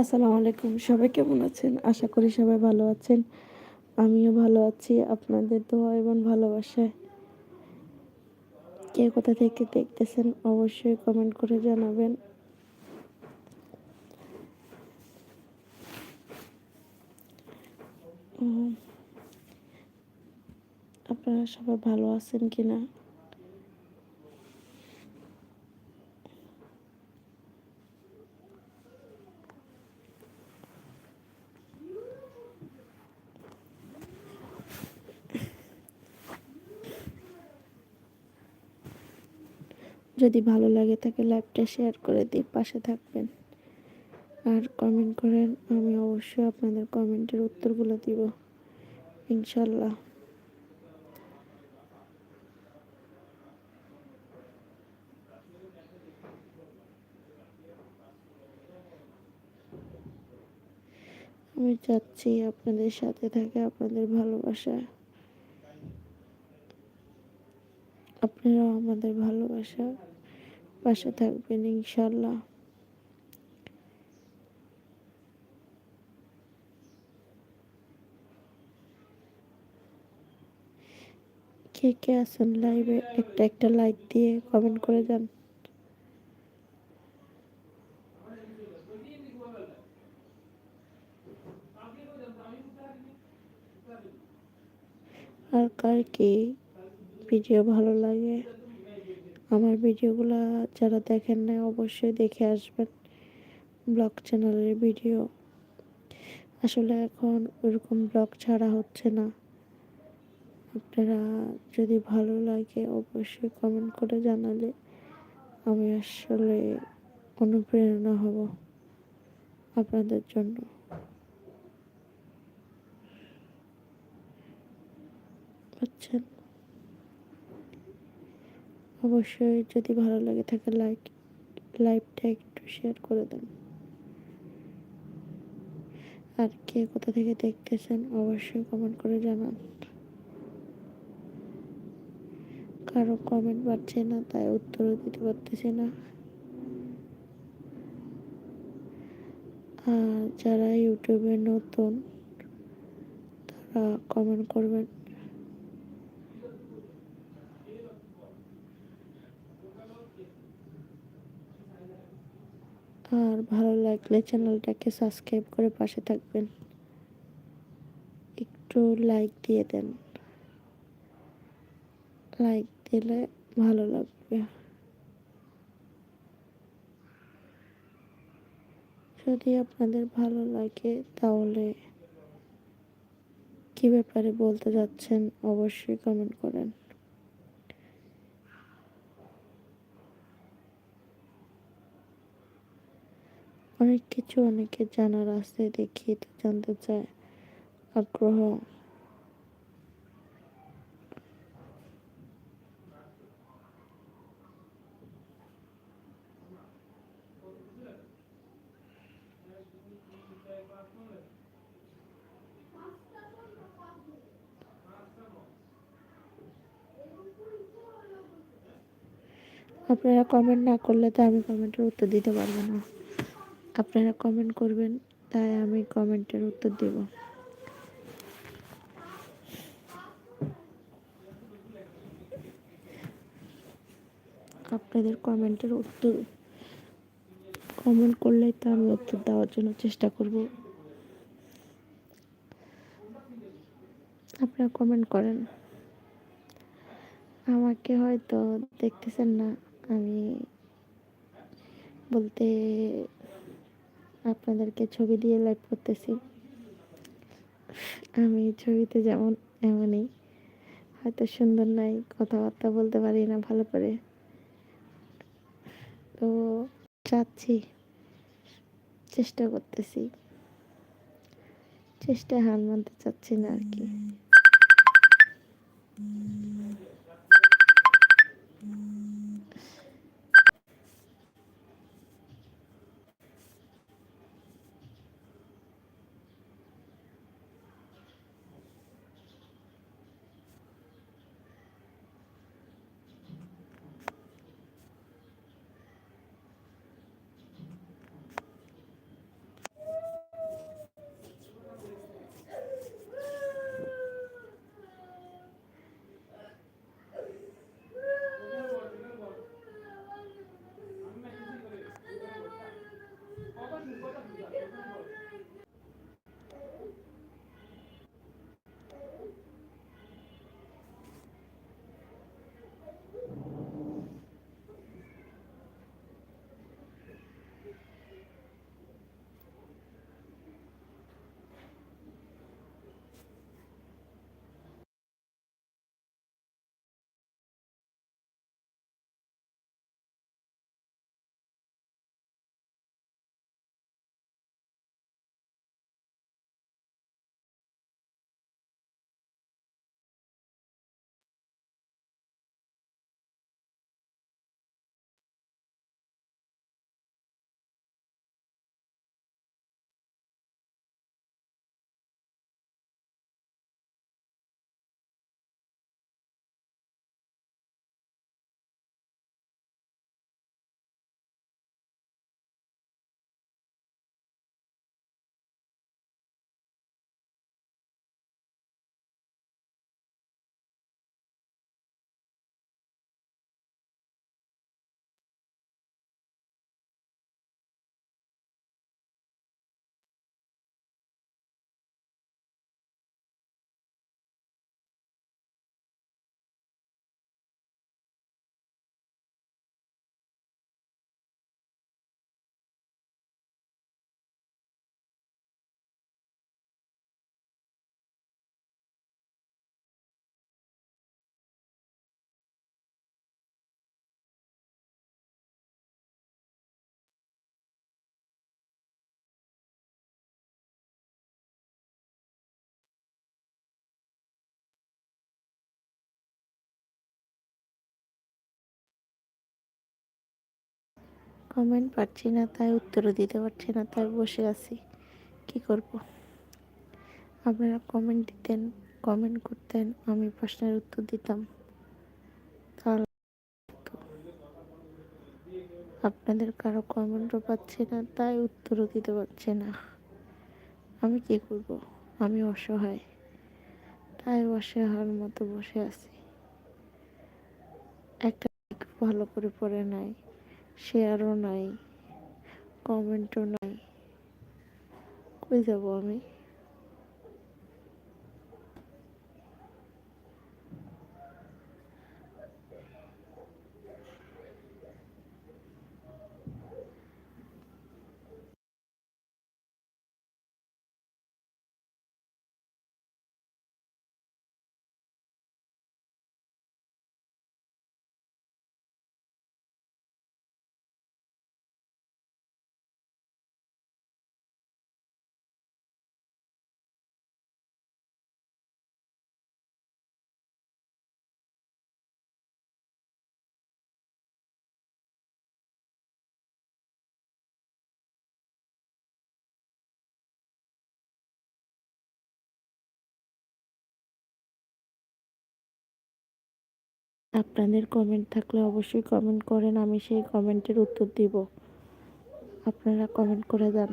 আসসালামু আলাইকুম। সবাই কেমন আছেন? আশা করি সবাই ভালো আছেন। আমিও ভালো আছি আপনাদের দোয়া এবং ভালোবাসায়। কে কোথা থেকে দেখতেছেন অবশ্যই কমেন্ট করে জানাবেন। আপনারা সবাই ভালো আছেন কিনা? যদি ভালো লাগে তাকে লাইভটা শেয়ার করে দিই পাশে থাকবেন। আর কমেন্ট করেন, আমি অবশ্যই আপনাদের কমেন্টের উত্তরগুলো দিব, ইনশাল্লাহ। আমি চাচ্ছি আপনাদের সাথে থাকে আপনাদের ভালোবাসা। আপনারাও আমাদের ভালোবাসা। পাশে থাকবেন, ইনশাল্লাহ। কে কে আছেন লাইভে একটা একটা লাইক দিয়ে কমেন্ট করে যান। আর কার কি ভিডিও ভালো লাগে? আমার ভিডিওগুলো যারা দেখেন না অবশ্যই দেখে আসবেন ব্লগ চ্যানেলের ভিডিও। আসলে এখন ওরকম ব্লগ ছাড়া হচ্ছে না। আপনারা যদি ভালো লাগে, অবশ্যই কমেন্ট করে জানালে আমি আসলে অনুপ্রেরণা হব আপনাদের জন্য। বুঝছেন অবশ্যই যদি ভালো লাগে থাকে লাইক লাইভটা একটু শেয়ার করে দেন। আর কে কোথা থেকে দেখতেছেন অবশ্যই কমেন্ট করে জানান। কারও কমেন্ট পাচ্ছে না, তাই উত্তরও দিতে পারতেছি না। আর যারা ইউটিউবে নতুন, তারা কমেন্ট করবেন। আর ভালো লাগলে চ্যানেলটাকে সাবস্ক্রাইব করে পাশে থাকবেন। একটু লাইক দিয়ে দেন। লাইক দিলে ভালো লাগবে। যদি আপনাদের ভালো লাগে তাহলে কি ব্যাপারে বলতে যাচ্ছেন অবশ্যই কমেন্ট করেন। অনেক কিছু অনেকে জানার আছে, দেখি তো জানতে চায়। আগ্রহ। আপনারা কমেন্ট না করলে তো আমি কমেন্টের উত্তর দিতে পারব না। আপনারা কমেন্ট করবেন, তাই আমি কমেন্টের উত্তর দেব। আপনাদের কমেন্টের উত্তর কমেন্ট করলেই তো আমি উত্তর দেওয়ার জন্য চেষ্টা করব। আপনারা কমেন্ট করেন। আমাকে হয়তো দেখতেছেন না, আমি বলতে আপনাদেরকে ছবি দিয়ে লাইভ করতেছি। আমি ছবিতে যেমন এমনই, হয়তো সুন্দর নাই, কথাবার্তা বলতে পারি না ভালো করে। তো চাচ্ছি, চেষ্টা করতেছি। চেষ্টা হার মানতে চাচ্ছি না আর কি। কমেন্ট পাচ্ছি না, তাই উত্তরও দিতে পারছি না, তাই বসে আছি। কি করব? আপনারা কমেন্ট দিতেন কমেন্ট করতেন, আমি প্রশ্নের উত্তর দিতাম। তাহলে আপনাদের কারও কমেন্টও পাচ্ছি না, তাই উত্তরও দিতে পারছি না। আমি কি করব? আমি অসহায়, তাই অসহায়ের মতো বসে আছি। একটা ভালো করে পড়ে নাই। শেয়ারও নাই কমেন্টও নাই। কই যাব আমি? আপনাদের কমেন্ট থাকলে অবশ্যই কমেন্ট করেন, আমি সেই কমেন্টের উত্তর দিব। আপনারা কমেন্ট করে দেন।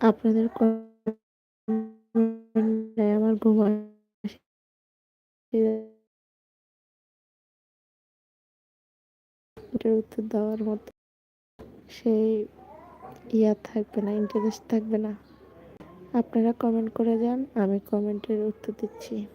আপনাদের আমার ঘুম উত্তর দেওয়ার মতো সেই ইয়া থাকবে না ইন্টারেস্ট থাকবে না। আপনারা কমেন্ট করে যান, আমি কমেন্টের উত্তর দিচ্ছি।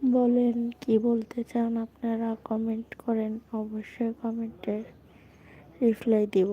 বলেন কি বলতে চান আপনারা? কমেন্ট করেন অবশ্যই কমেন্টে রিপ্লাই দিব।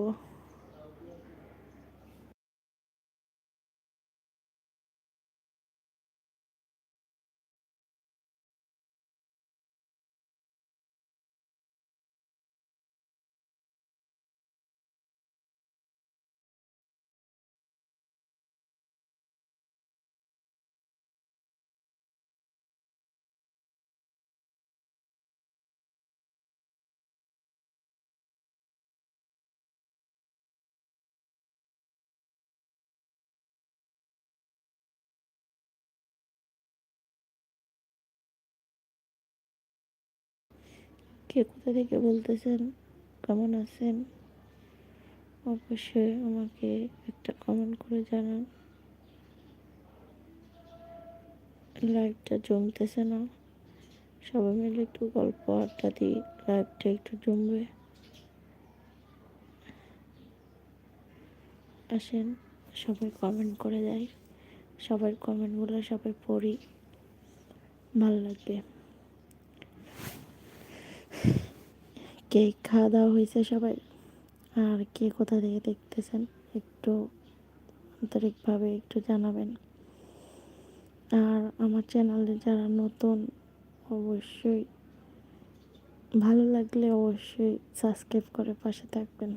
কে কোথা থেকে বলতেছেন? কেমন আছেন? অবশ্যই আমাকে একটা কমেন্ট করে জানান। লাইভটা জমতেছে না। সবাই মিলে একটু গল্প আড্ডা দিই লাইভটা একটু জমবে। আসেন, সবাই কমেন্ট করে যায় সবার কমেন্টগুলো সবাই পড়ি। ভালো লাগবে। কে খাওয়া দাওয়া হয়েছে সবাই। আর কে কোথা থেকে দেখতেছেন একটু আন্তরিকভাবে একটু জানাবেন। আর আমার চ্যানেলে যারা নতুন, অবশ্যই ভালো লাগলে অবশ্যই সাবস্ক্রাইব করে পাশে থাকবেন।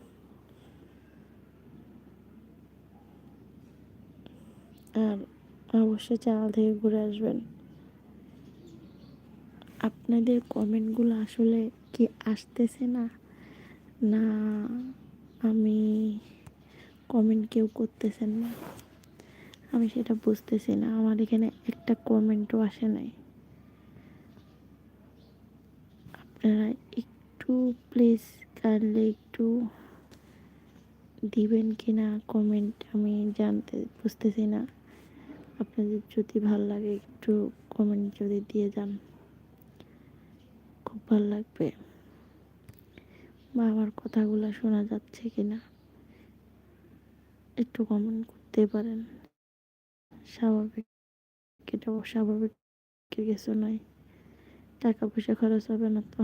আর অবশ্যই চ্যানেল থেকে ঘুরে আসবেন। আপনাদের কমেন্টগুলো আসলে কি আসতেছে না? না, আমি কমেন্ট কেউ করতেছেন না। আমি সেটা বুঝতেছি না। আমার এখানে একটা কমেন্টও আসে নাই। আপনারা একটু প্লিজ কাইন্ডলি একটু দিবেন কি না কমেন্ট আমি জানতে, বুঝতেছি না। আপনাদের যদি ভালো লাগে একটু কমেন্ট যদি দিয়ে যান। খুব ভালো লাগবে। বা আমার কথাগুলো শোনা যাচ্ছে কি না একটু কমেন্ট করতে পারেন। স্বাভাবিক এটা স্বাভাবিক কিছু নয়। টাকা পয়সা খরচ হবে না তো।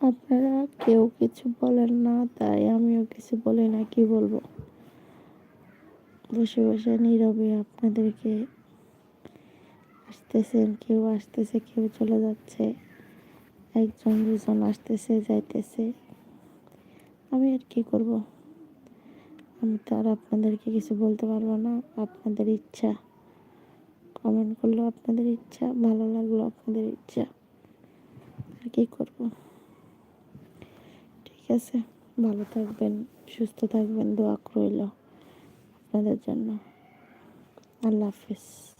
আপনারা কেউ কিছু বলেন না, তাই আমিও কিছু বলি না, কি বলব? বসে বসে নীরবে আপনাদেরকে আসতেছেন, কেউ আসতেছে, কেউ চলে যাচ্ছে। একজন, দুজন আসতেছে, যাইতেছে। আমি আর কি করব? আমি তো আর আপনাদেরকে কিছু বলতে পারব না, আপনাদের ইচ্ছা। কমেন্ট করল আপনাদের ইচ্ছা, ভালো লাগল আপনাদের ইচ্ছা। আর কি করব? ঠিক আছে। ভালো থাকবেন সুস্থ থাকবেন দোয়া রইল আপনাদের জন্য। আল্লাহ হাফিজ।